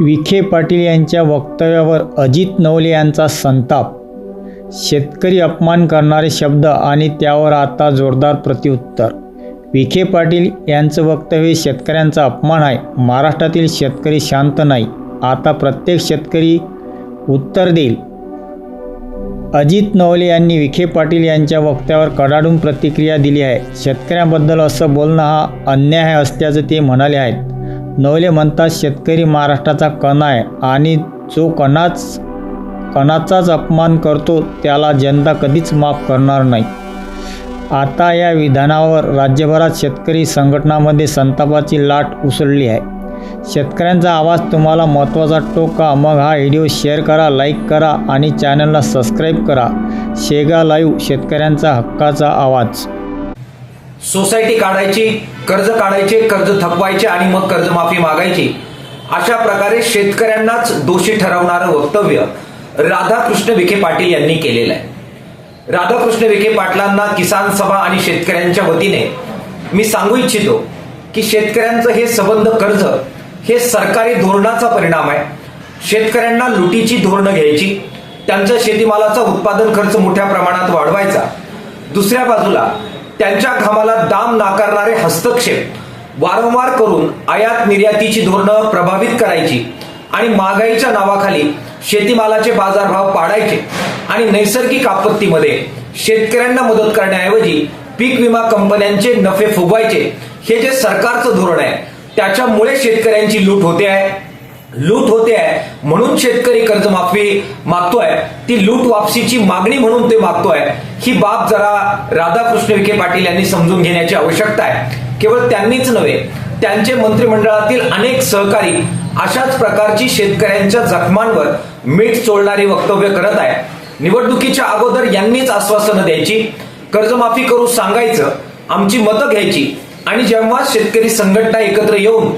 विखे पाटील यांच्या वक्तव्यावर अजित नवले यांचा संताप. शेतकरी अपमान करणारे शब्द आणि त्यावर आता जोरदार प्रत्युत्तर. विखे पाटील यांचं वक्तव्य शेतकऱ्यांचा अपमान आहे. महाराष्ट्रातील शेतकरी शांत नाही. आता प्रत्येक शेतकरी उत्तर देईल. अजित नवले यांनी विखे पाटील यांच्या वक्त्यावर कडाडून प्रतिक्रिया दिली आहे. शेतकऱ्यांबद्दल असं बोलणं हा अन्याय असल्याचं ते म्हणाले आहेत. नवले म्हणतात शेतकरी महाराष्ट्राचा कणा आहे आणि जो कणाच कणाचाच अपमान करतो त्याला जनता कधीच माफ करणार नाही. आता या विधानावर राज्यभरात शेतकरी संघटनामध्ये संतापाची लाट उसळली आहे. शेतकऱ्यांचा आवाज तुम्हाला महत्त्वाचा टोका. मग हा व्हिडिओ शेअर करा लाईक करा आणि चॅनलला सबस्क्राईब करा. शेगा लाईव्ह शेतकऱ्यांचा हक्काचा आवाज. सोसायटी काढायची कर्ज काढायचे कर्ज थकवायचे आणि मग कर्जमाफी मागायची. अशा प्रकारे शेतकऱ्यांनाच दोषी ठरवणारं वक्तव्य राधाकृष्ण विखे पाटील यांनी केलेलं आहे. राधाकृष्ण विखे पाटलांना किसान सभा आणि शेतकऱ्यांच्या वतीने मी सांगू इच्छितो की शेतकऱ्यांचं हे सबंध कर्ज हे सरकारी धोरणाचा परिणाम आहे. शेतकऱ्यांना लुटीची धोरणं घ्यायची त्यांचं शेतीमालाचा उत्पादन खर्च मोठ्या प्रमाणात वाढवायचा. दुसऱ्या बाजूला त्यांच्या घामाला दाम नाकारणारे हस्तक्षेप वारंवार करून आयात निर्यातीची धोरणं प्रभावित करायची आणि महागाईच्या नावाखाली शेतीमालाचे बाजारभाव पाडायचे आणि नैसर्गिक आपत्तीमध्ये शेतकऱ्यांना मदत करण्याऐवजी पीक विमा कंपन्यांचे नफे फुगवायचे हे जे सरकारचं धोरण आहे त्याच्यामुळे शेतकऱ्यांची लूट होते आहे. लूट होते आहे. म्हणून शेतकरी कर्जमाफी मागतोय. ती लूट वापसीची मागणी म्हणून ते मागतोय. ही बाब जरा राधाकृष्ण विखे पाटील यांनी समजून घेण्याची आवश्यकता आहे. केवळ त्यांनीच नव्हे त्यांचे मंत्रिमंडळातील अनेक सहकारी अशाच प्रकारची शेतकऱ्यांच्या जखमांवर मीठ चोळणारी वक्तव्य करत आहे. निवडणुकीच्या अगोदर यांनीच आश्वासनं द्यायची कर्जमाफी करू सांगायचं आमची मतं घ्यायची आणि जेव्हा शेतकरी संघटना एकत्र येऊन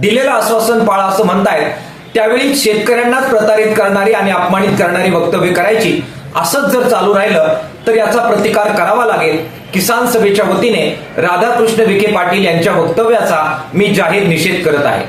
दिलेलं आश्वासन पाळा असं म्हणतायत त्यावेळी शेतकऱ्यांनाच प्रतारित करणारी आणि अपमानित करणारी वक्तव्य करायची असंच जर चालू राहिलं तर याचा प्रतिकार करावा लागेल. किसान सभेच्या वतीने राधाकृष्ण विखे पाटील यांच्या वक्तव्याचा मी जाहीर निषेध करत आहे.